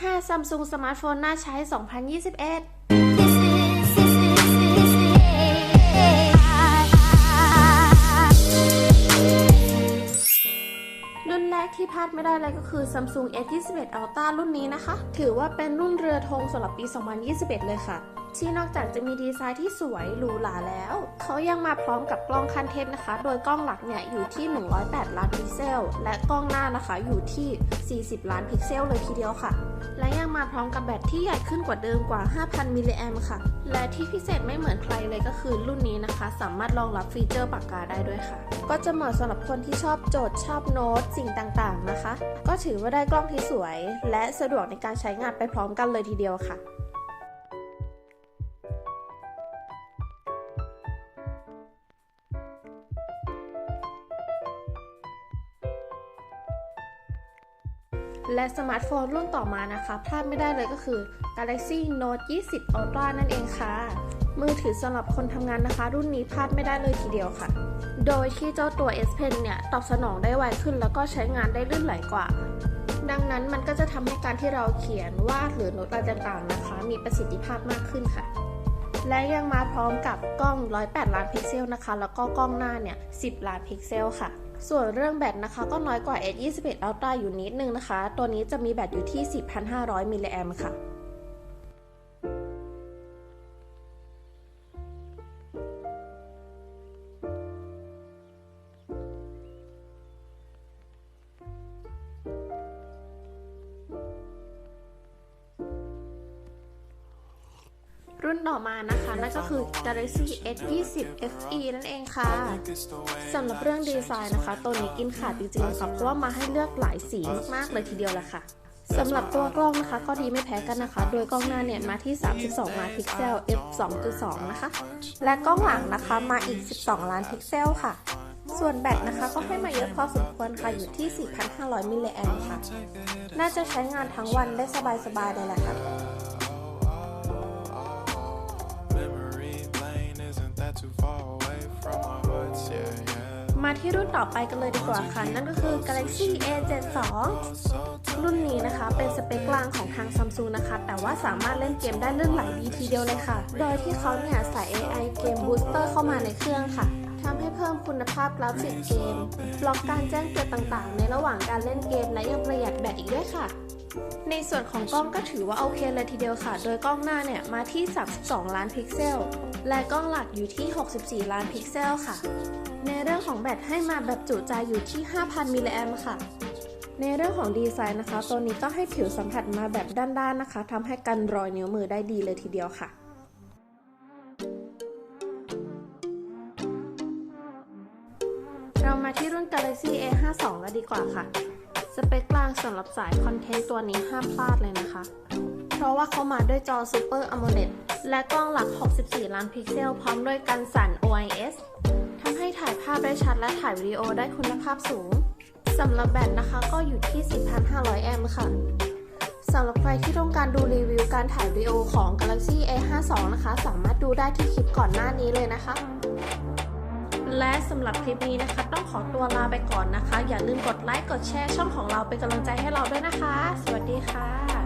5 Samsung สมาร์ทโฟนน่าใช้ 2021รุ่นแรกที่พลาดไม่ได้เลยก็คือ Samsung S21 Ultra รุ่นนี้นะคะ ถือว่าเป็นรุ่นเรือธงสำหรับปี 2021 เลยค่ะ ที่นอกจากจะมีดีไซน์ที่สวยหรูหราแล้ว เขายังมาพร้อมกับกล้องคันเทพนะคะ โดยกล้องหลักเนี่ยอยู่ที่ 108 ล้านพิกเซล และกล้องหน้านะคะอยู่ที่ 40 ล้านพิกเซลเลยทีเดียวค่ะ และยังมาพร้อมกับแบตที่ใหญ่ขึ้นกว่าเดิมกว่า 5,000 มิลลิแอมค่ะ และที่พิเศษไม่เหมือนใครเลยก็คือรุ่นนี้นะคะ สามารถรองรับฟีเจอร์ปากกาได้ด้วยค่ะ ก็จะเหมาะสำหรับคนที่ชอบโจทย์ชอบโน้ตสิ่งต่างๆนะคะ ก็ถือว่าได้กล้องที่สวย และสะดวกในการใช้งานไปพร้อมกันเลยทีเดียวค่ะ และสมาร์ทโฟนรุ่นต่อมานะคะ พลาดไม่ได้เลยก็คือ Galaxy Note 20 Ultra นั่นเองค่ะ มือถือสำหรับคนทำงานนะคะ รุ่นนี้พลาดไม่ได้เลยทีเดียวค่ะ โดยที่เจ้าตัว S Pen เนี่ยตอบสนองได้ไวขึ้น แล้วก็ใช้งานได้ลื่นไหลกว่า ดังนั้นมันก็จะทำให้การที่เราเขียนวาดหรือโน้ตอะไรต่างๆนะคะ มีประสิทธิภาพมากขึ้นค่ะ และยังมาพร้อมกับกล้อง 108 ล้านพิกเซลนะคะ แล้วก็กล้องหน้าเนี่ย 10 ล้านพิกเซลค่ะ ส่วนเรื่องแบตนะคะก็น้อยกว่า S21 Ultra อยู่นิดนึงนะคะ ตัวนี้จะมีแบตอยู่ที่ 4,500 มิลลิแอมค่ะ รุ่นต่อมานะคะ นั่นก็คือ Galaxy S20 FE นั่นเองค่ะสำหรับเรื่องดีไซน์นะคะ ตัวนี้กินขาดจริงๆค่ะเพราะว่ามาให้เลือกหลายสีมากๆเลยทีเดียวแหละค่ะสำหรับตัวกล้องนะคะ ก็ดีไม่แพ้กันนะคะ โดยกล้องหน้าเนี่ยมาที่ 32 ล้านพิกเซล f 2.2 นะคะ และกล้องหลังนะคะมาอีก 12 ล้านพิกเซลค่ะ ส่วนแบตนะคะก็ให้มาเยอะพอสมควรค่ะ อยู่ที่ 4,500 มิลลิแอมค่ะ น่าจะใช้งานทั้งวันได้สบายๆเลยแหละค่ะ มาที่รุ่นต่อไปกันเลยดีกว่าค่ะ นั่นก็คือ Galaxy A72 รุ่นนี้นะคะ เป็นสเปคกลางของทาง Samsung นะคะ แต่ว่าสามารถเล่นเกมได้ลื่นไหลดีทีเดียวเลยค่ะ โดยที่เขาเนี่ยใส่ AI เกม Booster เข้ามาในเครื่องค่ะทำให้เพิ่มคุณภาพกราฟิกเกม บล็อกการแจ้งเตือนต่างๆ ในระหว่างการเล่นเกมและยังประหยัดแบตอีกด้วยค่ะ ในส่วนของกล้องก็ถือว่าโอเคเลยทีเดียวค่ะ โดยกล้องหน้าเนี่ยมาที่ 32 ล้านพิกเซล และกล้องหลักอยู่ที่ 64 ล้านพิกเซลค่ะ ในเรื่องของแบตให้มาแบบจุใจอยู่ที่ 5,000 มิลลิแอมค่ะ ในเรื่องของดีไซน์นะคะ ตัวนี้ก็ให้ผิวสัมผัสมาแบบด้านๆนะคะทำให้กันรอยนิ้วมือได้ดีเลยทีเดียวค่ะเรามาที่รุ่น Galaxy A52 แล้วดีกว่าค่ะ สเปคกลางสำหรับสายคอนเทนต์ตัวนี้ห้ามพลาดเลยนะคะ เพราะว่าเขามาด้วยจอ Super AMOLED และกล้องหลัก 64 ล้านพิกเซล พร้อมด้วยกันสั่น OIS ทำให้ถ่ายภาพได้ชัดและถ่ายวิดีโอได้คุณภาพสูง สำหรับแบตนะคะก็อยู่ที่10,500 แอมป์ค่ะสำหรับใครที่ต้องการดูรีวิวการถ่ายวิดีโอของ Galaxy A52 นะคะ สามารถดูได้ที่คลิปก่อนหน้านี้เลยนะคะ และสำหรับคลิปนี้นะคะ ต้องขอตัวลาไปก่อนนะคะ อย่าลืมกดไลค์กดแชร์ช่องของเราเป็นกำลังใจให้เราด้วยนะคะ สวัสดีค่ะ